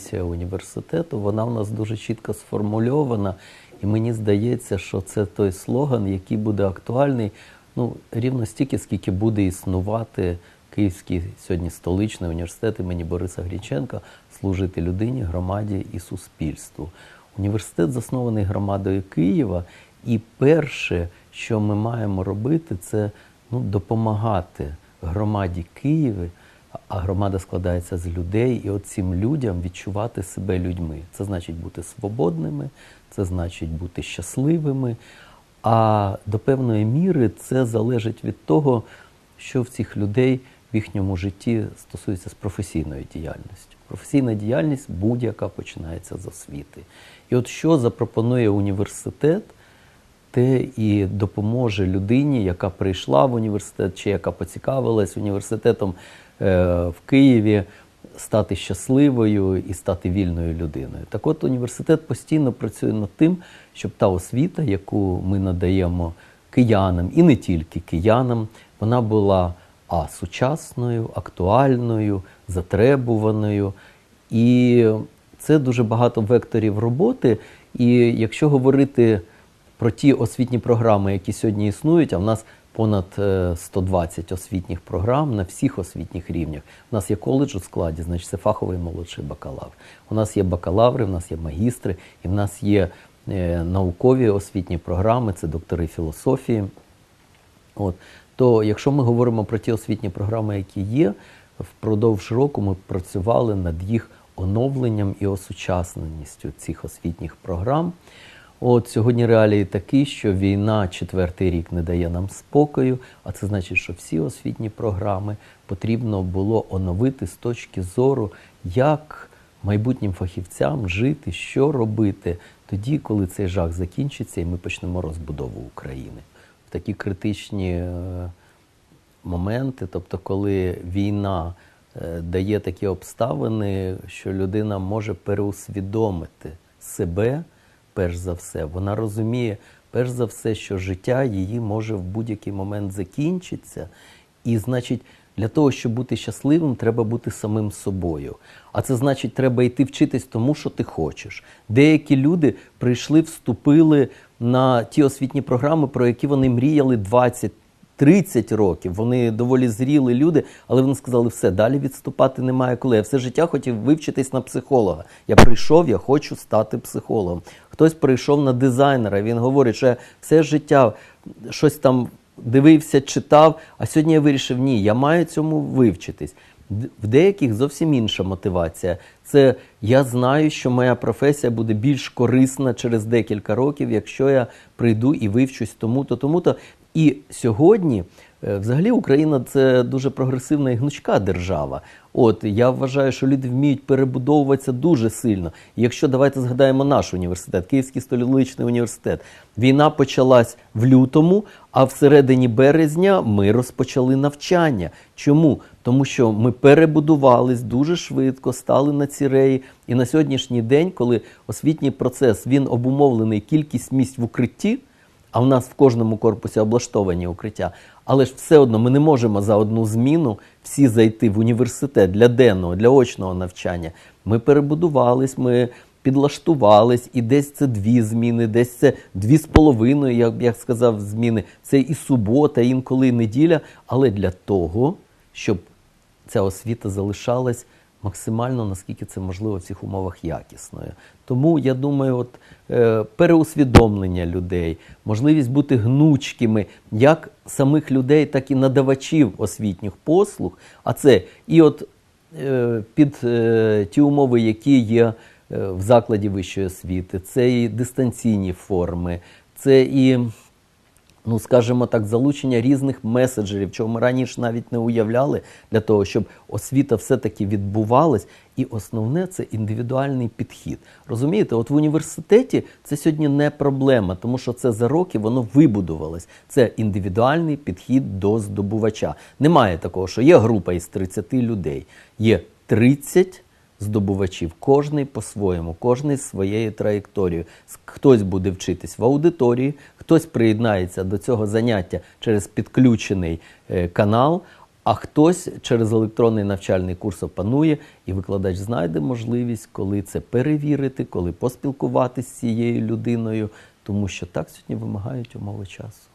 місія університету, вона в нас дуже чітко сформульована. І мені здається, що це той слоган, який буде актуальний ну, рівно стільки, скільки буде існувати Київський сьогодні столичний університет імені Бориса Гріченка, служити людині, громаді і суспільству. Університет заснований громадою Києва, і перше, що ми маємо робити, це ну, допомагати громаді Києва, а громада складається з людей, і от цим людям відчувати себе людьми. Це значить бути свободними, це значить бути щасливими. А до певної міри це залежить від того, що в цих людей в їхньому житті стосується з професійною діяльністю. Професійна діяльність будь-яка починається з освіти. І от що запропонує університет, те і допоможе людині, яка прийшла в університет чи яка поцікавилась університетом е, в Києві, стати щасливою і стати вільною людиною. Так от університет постійно працює над тим, щоб та освіта, яку ми надаємо киянам, і не тільки киянам, вона була а сучасною, актуальною, затребуваною. І це дуже багато векторів роботи. І якщо говорити про ті освітні програми, які сьогодні існують, а в нас понад е, 120 освітніх програм на всіх освітніх рівнях. У нас є коледж у складі, значить це фаховий молодший бакалавр. У нас є бакалаври, в нас є магістри, і в нас є е, наукові освітні програми, це доктори філософії. От. То якщо ми говоримо про ті освітні програми, які є, впродовж року ми працювали над їх оновленням і осучасненістю цих освітніх програм. От сьогодні реалії такі, що війна четвертий рік не дає нам спокою, а це значить, що всі освітні програми потрібно було оновити з точки зору, як майбутнім фахівцям жити, що робити тоді, коли цей жах закінчиться, і ми почнемо розбудову України. В такі критичні е, моменти, тобто, коли війна е, дає такі обставини, що людина може переусвідомити себе перш за все. Вона розуміє, перш за все, що життя її може в будь-який момент закінчитися. І, значить, для того, щоб бути щасливим, треба бути самим собою. А це значить, треба йти вчитись тому, що ти хочеш. Деякі люди прийшли, вступили на ті освітні програми, про які вони мріяли 20 30 років. Вони доволі зріли люди, але вони сказали, все, далі відступати немає коли. Я все життя хотів вивчитись на психолога. Я прийшов, я хочу стати психологом. Хтось прийшов на дизайнера. Він говорить, що я все життя щось там дивився, читав, а сьогодні я вирішив, ні, я маю цьому вивчитись. В деяких зовсім інша мотивація. Це я знаю, що моя професія буде більш корисна через декілька років, якщо я прийду і вивчусь тому-то, тому-то. І сьогодні, е, взагалі, Україна це дуже прогресивна і гнучка держава. От я вважаю, що люди вміють перебудовуватися дуже сильно. Якщо давайте згадаємо наш університет, Київський столичний університет, війна почалась в лютому, а в середині березня ми розпочали навчання. Чому? Тому що ми перебудувались дуже швидко, стали на ці реї. І на сьогоднішній день, коли освітній процес він обумовлений кількість місць в укритті. А в нас в кожному корпусі облаштовані укриття. Але ж все одно ми не можемо за одну зміну всі зайти в університет для денного, для очного навчання. Ми перебудувались, ми підлаштувались, і десь це дві зміни, десь це дві з половиною, як б я сказав, зміни. Це і субота, інколи і неділя. Але для того, щоб ця освіта залишалась максимально, наскільки це можливо в цих умовах якісною. Тому я думаю, от е, переусвідомлення людей, можливість бути гнучкими, як самих людей, так і надавачів освітніх послуг. А це і от е, під е, ті умови, які є е, в закладі вищої освіти, це і дистанційні форми, це і ну, скажімо так, залучення різних меседжерів, чого ми раніше навіть не уявляли, для того, щоб освіта все-таки відбувалась. І основне це індивідуальний підхід. Розумієте, от в університеті це сьогодні не проблема, тому що це за роки воно вибудувалось. Це індивідуальний підхід до здобувача. Немає такого, що є група із 30 людей, є 30 здобувачів, кожний по-своєму, кожний з своєю траєкторією. Хтось буде вчитись в аудиторії, хтось приєднається до цього заняття через підключений е, канал. А хтось через електронний навчальний курс опанує, і викладач знайде можливість, коли це перевірити, коли поспілкуватися з цією людиною, тому що так сьогодні вимагають умови часу.